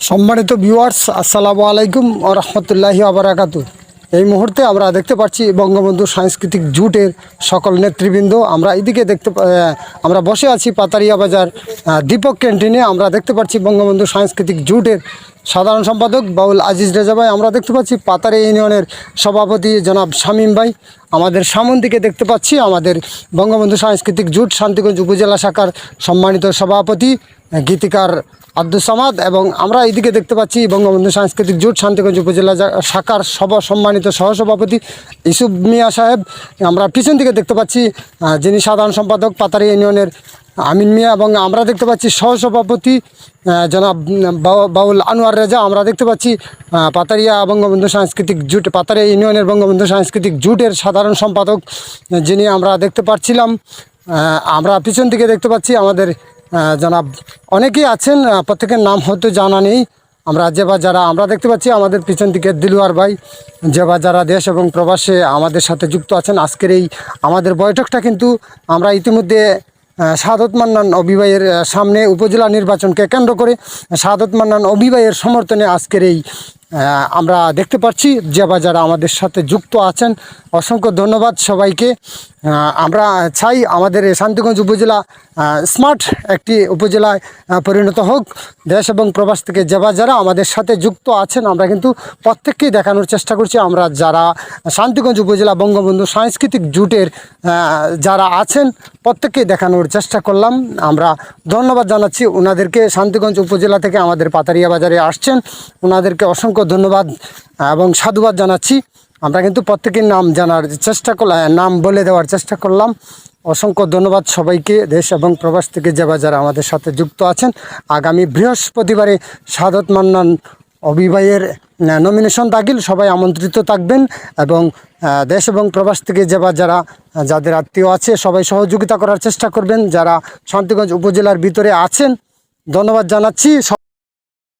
সম্মানিত ভিউয়ার্স আসসালামু আলাইকুম রহমতুল্লাহি আবরাকাতু এই মুহূর্তে আমরা দেখতে পাচ্ছি বঙ্গবন্ধু সাংস্কৃতিক জুটের সকল নেতৃবৃন্দ। আমরা এদিকে দেখতে আমরা বসে আছি পাতারিয়া বাজার দীপক ক্যান্টিনে। আমরা দেখতে পাচ্ছি বঙ্গবন্ধু সাংস্কৃতিক জুটের সাধারণ সম্পাদক বাউল আজিজ রেজা ভাই। আমরা দেখতে পাচ্ছি পাতারি ইউনিয়নের সভাপতি জনাব শামীম ভাই। আমাদের সামন দিকে দেখতে পাচ্ছি, আমাদের বঙ্গবন্ধু সাংস্কৃতিক জুট শান্তিগঞ্জ উপজেলা শাখার সম্মানিত সভাপতি গীতিকার আব্দুল সামাদ এবং আমরা এইদিকে দেখতে পাচ্ছি বঙ্গবন্ধু সাংস্কৃতিক জোট শান্তিগঞ্জ উপজেলা শাখার সব সম্মানিত সহসভাপতি ইসুফ মিয়া সাহেব। আমরা পিছন দিকে দেখতে পাচ্ছি যিনি সাধারণ সম্পাদক পাতারি ইউনিয়নের আমিন মিয়া এবং আমরা দেখতে পাচ্ছি সহসভাপতি জনাব বাউল আনোয়ার রেজা। আমরা দেখতে পাচ্ছি পাতারিয়া বঙ্গবন্ধু সাংস্কৃতিক জুট পাতারিয়া ইউনিয়নের বঙ্গবন্ধু সাংস্কৃতিক জুটের সাধারণ সম্পাদক যিনি আমরা দেখতে পাচ্ছিলাম আমরা পিছন দিকে দেখতে পাচ্ছি আমাদের জনাব অনেকেই আছেন প্রত্যেকের নাম হয়তো জানা নেই। আমরা যে বা যারা আমরা দেখতে পাচ্ছি আমাদের পিছন দিকে দিলুয়ার ভাই যে বা যারা দেশ এবং প্রবাসে আমাদের সাথে যুক্ত আছেন আজকের এই আমাদের বৈঠকটা কিন্তু আমরা ইতিমধ্যে সাদত মান্নান অবিবাহের আহ, সামনে উপজেলা নির্বাচনকে কেন্দ্র করে সাদত মান্নান অবিবাহের সমর্থনে আজকের এই আমরা দেখতে পাচ্ছি যে যারা আমাদের সাথে যুক্ত আছেন অসংখ্য ধন্যবাদ সবাইকে। আমরা চাই আমাদের শান্তিগঞ্জ উপজেলা স্মার্ট একটি উপজেলায় পরিণত হোক। দেশ এবং প্রবাস থেকে যে বা যারা আমাদের সাথে যুক্ত আছেন, আমরা কিন্তু প্রত্যেককেই দেখানোর চেষ্টা করছি। আমরা যারা শান্তিগঞ্জ উপজেলা বঙ্গবন্ধু সাংস্কৃতিক জুটের যারা আছেন, প্রত্যেককেই দেখানোর চেষ্টা করলাম। আমরা ধন্যবাদ জানাচ্ছি। ওনাদেরকে শান্তিগঞ্জ উপজেলা থেকে আমাদের পাতারিয়া বাজারে আসছেন। ওনাদেরকে অসংখ্য ধন্যবাদ এবং সাধুবাদ জানাচ্ছি। আমরা কিন্তু প্রত্যেকের নাম জানার চেষ্টা করলাম নাম বলে দেওয়ার চেষ্টা করলাম। অসংখ্য ধন্যবাদ সবাইকে, দেশ এবং প্রবাস থেকে যারা যারা আমাদের সাথে যুক্ত আছেন। আগামী বৃহস্পতিবারে সাদত মান্নান অবিবাহের নমিনেশন দাখিল, সবাই আমন্ত্রিত থাকবেন এবং দেশ এবং প্রবাস থেকে যাবা যারা যাদের আত্মীয় আছে, সবাই সহযোগিতা করার চেষ্টা করবেন। যারা শান্তিগঞ্জ উপজেলার ভিতরে আছেন, ধন্যবাদ জানাচ্ছি।